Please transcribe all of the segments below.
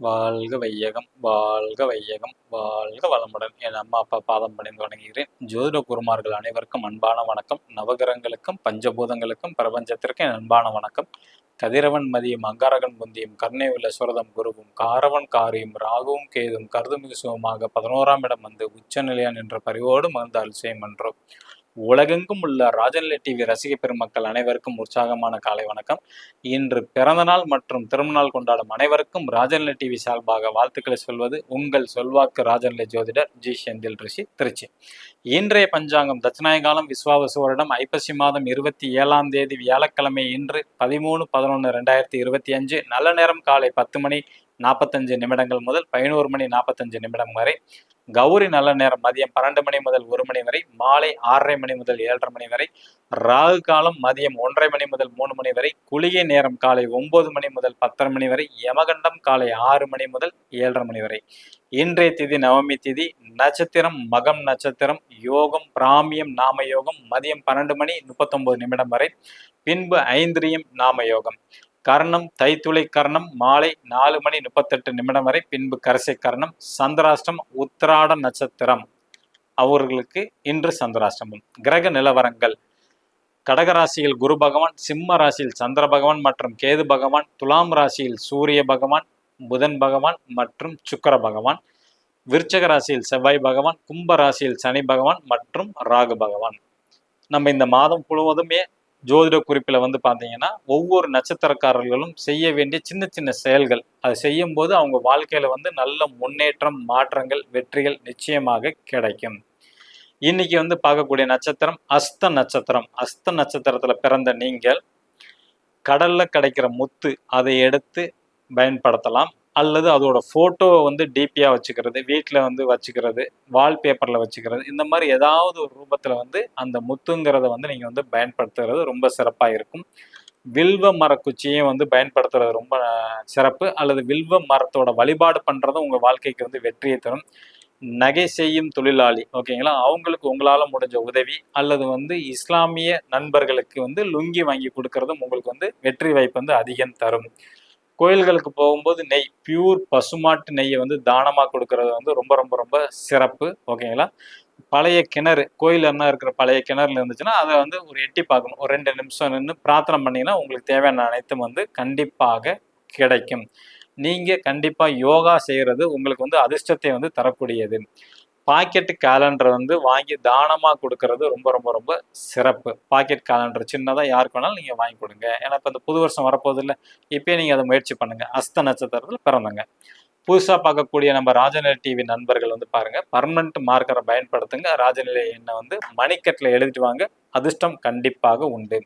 வாழ்க வையகம் வாழ்க வையகம் வாழ்க வளமுடன் என் அம்மா அப்பா பாதம் பணிந்து வணங்குகிறேன். ஜோதிட குருமார்கள் அனைவருக்கும் அன்பான வணக்கம். நவகிரகங்களுக்கும் பஞ்சபூதங்களுக்கும் பிரபஞ்சத்திற்கும் என் அன்பான வணக்கம். கதிரவன் மதியம் அங்காரகன் புந்தியும் கர்ணை உள்ள சுரதம் குருவும் காரவன் காரியும் ராகுவும் கேதும் கருதுமிகு சுகமாக பதினோராம் இடம் வந்து உச்சநிலையான் என்ற பரிவோடு மகிழ்ந்து அல்சேம் என்றோம் உலகெங்கும் உள்ள ராஜநிலை டிவி ரசிக பெருமக்கள் அனைவருக்கும் உற்சாகமான காலை வணக்கம். இன்று பிறந்தநாள் மற்றும் திருமணநாள் கொண்டாடும் அனைவருக்கும் ராஜநிலை டிவி சார்பாக வாழ்த்துக்களை சொல்வது உங்கள் சொல்வாக்கு ராஜநிலை ஜோதிடர் ஜி. செந்தில் ரிஷி திருச்சி. இன்றைய பஞ்சாங்கம் தட்சிணாயகாலம் விஸ்வாவசு வருடம் ஐப்பசி மாதம் இருபத்தி ஏழாம் தேதி வியாழக்கிழமை இன்று பதிமூணு பதினொன்று ரெண்டாயிரத்தி இருபத்தி அஞ்சு. நல்ல நேரம் காலை பத்து மணி. நாற்பத்தஞ்சு நிமிடங்கள் முதல் பதினோரு மணி நாற்பத்தஞ்சு நிமிடம் வரை கௌரி நல்ல நேரம் மதியம் பன்னெண்டு மணி முதல் ஒரு மணி வரை மாலை ஆறரை மணி முதல் ஏழரை மணி வரை ராகு காலம் மதியம் ஒன்றரை மணி முதல் மூணு மணி வரை குளிகை நேரம் காலை ஒன்பது மணி முதல் பத்தரை மணி வரை யமகண்டம் காலை ஆறு மணி முதல் ஏழரை மணி வரை. இன்றைய திதி நவமி திதி நட்சத்திரம் மகம் நட்சத்திரம் யோகம் பிராமியம் நாம யோகம் மதியம் பன்னெண்டு மணி முப்பத்தொன்பது நிமிடம் வரை பின்பு ஐந்திரியம் நாம யோகம். கர்ணம் தைத்துளை கர்ணம் மாலை நாலு மணி முப்பத்தெட்டு நிமிடம் வரை பின்பு கரசை கர்ணம் சந்திராஷ்டம் உத்திராட நட்சத்திரம். அவர்களுக்கு இன்று சந்திராஷ்டமம். கிரக நிலவரங்கள். கடகராசியில் குரு பகவான் சிம்ம ராசியில் சந்திர பகவான் மற்றும் கேது பகவான் துலாம் ராசியில் சூரிய பகவான் புதன் பகவான் மற்றும் சுக்கர பகவான் விருச்சக ராசியில் செவ்வாய் பகவான் கும்ப ராசியில் சனி பகவான் மற்றும் ராகு பகவான். நம்ம இந்த மாதம் முழுவதுமே ஜோதிட குறிப்பில் வந்து பார்த்தீங்கன்னா ஒவ்வொரு நட்சத்திரக்காரர்களும் செய்ய வேண்டிய சின்ன சின்ன செயல்கள். அதை செய்யும் போது அவங்க வாழ்க்கையில் வந்து நல்ல முன்னேற்றம் மாற்றங்கள் வெற்றிகள் நிச்சயமாக கிடைக்கும். இன்னைக்கு வந்து பார்க்கக்கூடிய நட்சத்திரம் அஸ்த நட்சத்திரம். அஸ்த நட்சத்திரத்தில் பிறந்த நீங்கள் கடலில் கிடைக்கிற முத்து அதை எடுத்து பயன்படுத்தலாம். அல்லது அதோட ஃபோட்டோவை வந்து டிபியாக வச்சுக்கிறது வீட்டில் வந்து வச்சுக்கிறது வால்பேப்பரில் வச்சுக்கிறது இந்த மாதிரி ஏதாவது ஒரு ரூபத்தில் வந்து அந்த முத்துங்கிறத வந்து நீங்கள் வந்து பயன்படுத்துகிறது ரொம்ப சிறப்பாக இருக்கும். வில்வ மரக்குச்சியும் வந்து பயன்படுத்துறது ரொம்ப சிறப்பு. அல்லது வில்வ மரத்தோட வழிபாடு பண்ணுறதும் உங்கள் வாழ்க்கைக்கு வந்து வெற்றியை தரும். நகை செய்யும் தொழிலாளி ஓகேங்களா? அவங்களுக்கு உங்களால் முடிஞ்ச உதவி அல்லது வந்து இஸ்லாமிய நண்பர்களுக்கு வந்து லுங்கி வாங்கி கொடுக்கறதும் உங்களுக்கு வந்து வெற்றி வாய்ப்பு வந்து அதிகம் தரும். கோயில்களுக்கு போகும்போது நெய் பியூர் பசுமாட்டு நெய்யை வந்து தானமாக கொடுக்கறது வந்து ரொம்ப ரொம்ப ரொம்ப சிறப்பு. ஓகேங்களா பழைய கிணறு கோயில் என்ன இருக்கிற பழைய கிணறுல இருந்துச்சுன்னா அதை வந்து ஒரு எட்டி பார்க்கணும். ஒரு ரெண்டு நிமிஷம் நின்று பிரார்த்தனை பண்ணிங்கன்னா உங்களுக்கு தேவையான அனைத்தும் வந்து கண்டிப்பாக கிடைக்கும். நீங்கள் கண்டிப்பாக யோகா செய்கிறது உங்களுக்கு வந்து அதிர்ஷ்டத்தை வந்து தரக்கூடியது. பாக்கெட் கேலண்டர் வந்து வாங்கி தானமாக கொடுக்கறது ரொம்ப ரொம்ப ரொம்ப சிறப்பு. பாக்கெட் கேலண்டர் சின்னதாக யாருக்கு வேணாலும் நீங்கள் வாங்கி கொடுங்க. ஏன்னா இப்போ இந்த புது வருஷம் வரப்போகுது இல்லை இப்போயே நீங்கள் அதை முயற்சி பண்ணுங்கள் அஸ்த நட்சத்திரத்தில் பிறந்தங்க புதுசாக பார்க்கக்கூடிய நம்ம ராஜநிலை டிவி நண்பர்கள் வந்து பாருங்கள் பர்மனண்ட் மார்க்கரை பயன்படுத்துங்க. ராஜநிலை எண்ணெய் வந்து மணிக்கட்டில் எழுதிட்டு வாங்க. அதிர்ஷ்டம் கண்டிப்பாக உண்டு.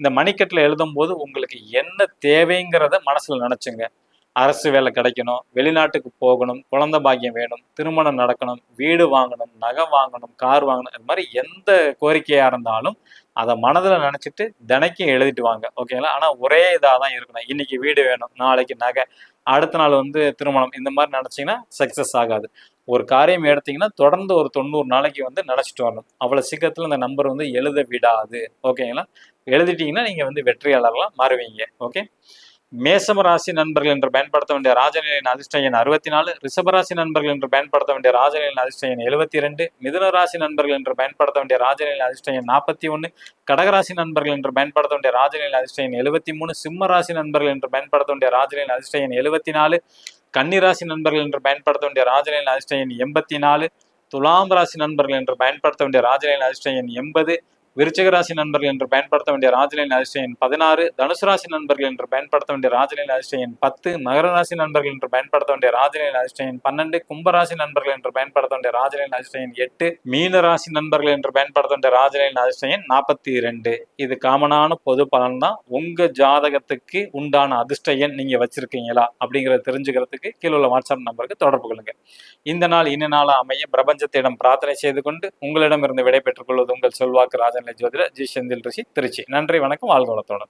இந்த மணிக்கட்டில் எழுதும் போது உங்களுக்கு என்ன தேவைங்கிறத மனசில் நினச்சுங்க. அரசு வேலை கிடைக்கணும் வெளிநாட்டுக்கு போகணும் குழந்த பாக்கியம் வேணும் திருமணம் நடக்கணும் வீடு வாங்கணும் நகை வாங்கணும் கார் வாங்கணும் இது மாதிரி எந்த கோரிக்கையாக இருந்தாலும் அதை மனதில் நினச்சிட்டு தினைக்கும் எழுதிட்டு வாங்க ஓகேங்களா ஆனால் ஒரே இதாக தான் இருக்கணும். இன்னைக்கு வீடு வேணும் நாளைக்கு நகை அடுத்த நாள் வந்து திருமணம் இந்த மாதிரி நினச்சிங்கன்னா சக்ஸஸ் ஆகாது. ஒரு காரியம் எடுத்தீங்கன்னா தொடர்ந்து ஒரு தொண்ணூறு நாளைக்கு வந்து நினச்சிட்டு வரணும். அவ்வளோ சீக்கிரத்தில் இந்த நம்பர் வந்து எழுத விடாது ஓகேங்களா எழுதிட்டீங்கன்னா நீங்கள் வந்து வெற்றியாளர்களாக மாறுவீங்க ஓகே மேசம ராசி நண்பர்கள் என்று பயன்படுத்த வேண்டிய ராஜநிலையின் அதிர்ஷ்ட எண் அறுபத்தி நாலு ரிஷபராசி நண்பர்கள் என்று பயன்படுத்த வேண்டிய ராஜநிலையின் அதிர்ஷ்ட எண் எழுபத்தி ரெண்டு மிதுன ராசி நண்பர்கள் என்று பயன்படுத்த வேண்டிய ராஜநிலையின் அதிர்ஷ்ட எண் நாற்பத்தி ஒன்று கடகராசி நண்பர்கள் என்று பயன்படுத்த வேண்டிய ராஜநிலையின் அதிர்ஷ்ட எண் எழுபத்தி மூணு சிம்ம ராசி நண்பர்கள் என்று பயன்படுத்த வேண்டிய ராஜநிலையின் அதிர்ஷ்ட எண் எழுபத்தி நாலு கன்னிராசி நண்பர்கள் என்று பயன்படுத்த வேண்டிய ராஜநிலையின் அதிர்ஷ்ட எண் எண்பத்தி நாலு துலாம் ராசி நண்பர்கள் என்று பயன்படுத்த வேண்டிய ராஜநிலையின் அதிர்ஷ்ட எண் எண்பது விருச்சிக ராசி நண்பர்கள் என்று பயன்படுத்த வேண்டிய ராஜநிலை அதிர்ஷ்ட எண் பதினாறு தனுசு ராசி நண்பர்கள் என்று பயன்படுத்த வேண்டிய ராஜநிலை அதிர்ஷ்ட எண் பத்து மகர ராசி நண்பர்கள் என்று பயன்படுத்த வேண்டிய ராஜநிலை அதிர்ஷ்ட எண் பன்னெண்டு கும்பராசி நண்பர்கள் என்று பயன்படுத்த வேண்டிய ராஜநிலை அதிர்ஷ்ட எண் எட்டு மீன ராசி நண்பர்கள் என்று பயன்படுத்த வேண்டிய ராஜநிலை அதிர்ஷ்ட எண் நாற்பத்தி இரண்டு. இது காமனான பொது பலன் தான். உங்க ஜாதகத்துக்கு உண்டான அதிர்ஷ்ட எண் நீங்க வச்சிருக்கீங்களா அப்படிங்கிறத தெரிஞ்சுக்கிறதுக்கு கீழே உள்ள வாட்ஸ்அப் நம்பருக்கு தொடர்பு கொள்ளுங்க. இந்த நாள் இன்ன நாளா அமைய பிரபஞ்சத்திடம் பிரார்த்தனை செய்து கொண்டு உங்களிடமிருந்து விடை பெற்றுக் கொள்வது உங்கள் சொல்வாக்கு ராஜநிலை ஜி செந்தில் ரிஷி திருச்சி. நன்றி வணக்கம் வாழ்க வளத்தோடு.